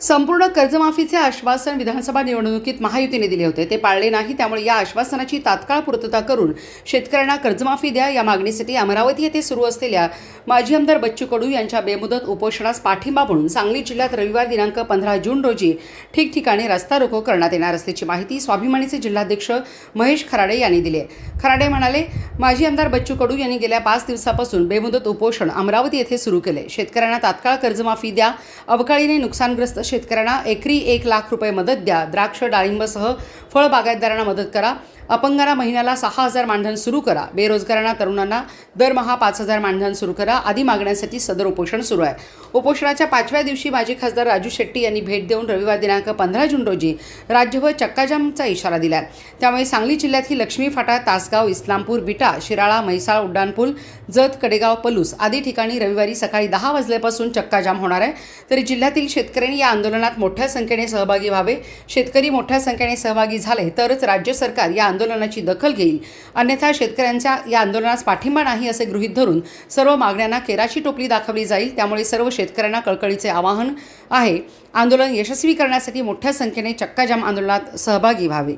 संपूर्ण कर्जमाफीचे आश्वासन विधानसभा निवडणुकीत महायुतीने दिले होते. ते पाळले नाही त्यामुळे या आश्वासनाची तात्काळ पूर्तता करून शेतकऱ्यांना कर्जमाफी द्या या मागणीसाठी अमरावती येथे सुरू असलेल्या माजी आमदार बच्चू कडू यांच्या बेमुदत उपोषणास पाठिंबा म्हणून सांगली जिल्ह्यात रविवार दिनांक पंधरा जून रोजी ठिकठिकाणी रस्ता रोको करण्यात येणार असल्याची माहिती स्वाभिमानीचे जिल्हाध्यक्ष महेश खराडे यांनी दिली आहे. खराडे म्हणाले माजी आमदार बच्चू कडू यांनी गेल्या पाच दिवसापासून बेमुदत उपोषण अमरावती येथे सुरू केले. शेतकऱ्यांना तात्काळ कर्जमाफी द्या. अवकाळीने नुकसानग्रस्त शेतकऱ्यांना एकरी एक लाख रुपये मदत द्या. द्राक्ष डाळिंबसह फळ बागायतदारांना मदत करा. अपंगांना महिन्याला सहा हजार मानधन सुरू करा. बेरोजगारांना तरुणांना दरमहा पाच हजार मानधन सुरू करा. आदी मागण्यांसाठी सदर उपोषण सुरू आहे. उपोषणाच्या पाचव्या दिवशी माजी खासदार राजू शेट्टी यांनी भेट देऊन रविवार दिनांक पंधरा जून रोजी राज्यभर चक्काजामचा इशारा दिला त्यामुळे सांगली जिल्ह्यातील लक्ष्मी फाटा तासगाव इस्लामपूर बिटा शिराळा म्हैसाळ उड्डाणपूल जत कडेगाव पलूस आदी ठिकाणी रविवारी सकाळी दहा वाजल्यापासून चक्काजाम होणार आहे. तरी जिल्ह्यातील शेतकऱ्यांनी या आंदोलनात मोठ्या संख्येने सहभागी व्हावे. शेतकरी मोठ्या संख्येने सहभागी झाले तरच राज्य सरकार या आंदोलनाची दखल घेईल. अन्यथा शेतकऱ्यांच्या या आंदोलनास पाठिंबा नाही असे गृहीत धरून सर्व मागण्यांना केराची टोपली दाखवली जाईल. त्यामुळे सर्व शेतकऱ्यांना कळकळीचे आवाहन आहे. आंदोलन यशस्वी करण्यासाठी मोठ्या संख्येने चक्काजाम आंदोलनात सहभागी व्हावे.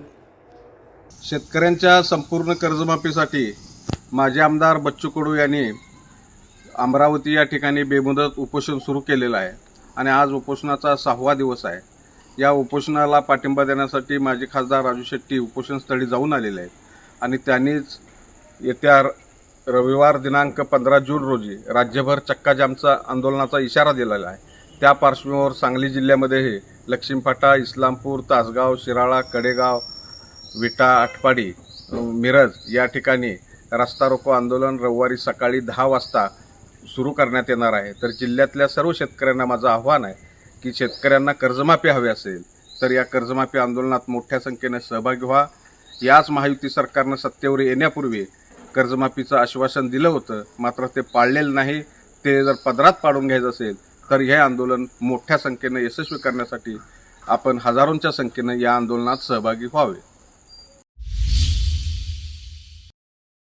शेतकऱ्यांच्या संपूर्ण कर्जमाफीसाठी माजी आमदार बच्चू कडू यांनी अमरावती या ठिकाणी बेमुदत उपोषण सुरू केलेलं आहे. आणि आज उपोषणाचा सहावा दिवस आहे. या उपोषणाला पाठिंबा देण्यासाठी माजी खासदार राजू शेट्टी उपोषणस्थळी जाऊन आलेले आहेत. आणि त्यांनीच येत्या र- रविवार दिनांक पंधरा जून रोजी राज्यभर चक्काजामचा आंदोलनाचा इशारा दिलेला आहे. त्या पार्श्वभूमीवर सांगली जिल्ह्यामध्येही लक्ष्मीफाटा इस्लामपूर तासगाव शिराळा कडेगाव विटा आटपाडी मिरज या ठिकाणी रस्ता रोको आंदोलन रविवारी सकाळी दहा वाजता सुरू करण्यात येणार आहे. तर जिल्ह्यातल्या सर्व शेतकऱ्यांना माझं आव्हान आहे की शेतकऱ्यांना कर्जमाफी हवी असेल तर या कर्जमाफी आंदोलनात मोठ्या संख्येने सहभागी व्हा. याच महायुती सरकारनं सत्तेवर येण्यापूर्वी कर्जमाफीचं आश्वासन दिलं होतं मात्र ते पाळलेलं नाही. ते जर पदरात पाडून घ्यायचं असेल तर हे आंदोलन मोठ्या संख्येनं यशस्वी करण्यासाठी आपण हजारोंच्या संख्येनं या आंदोलनात सहभागी व्हावे.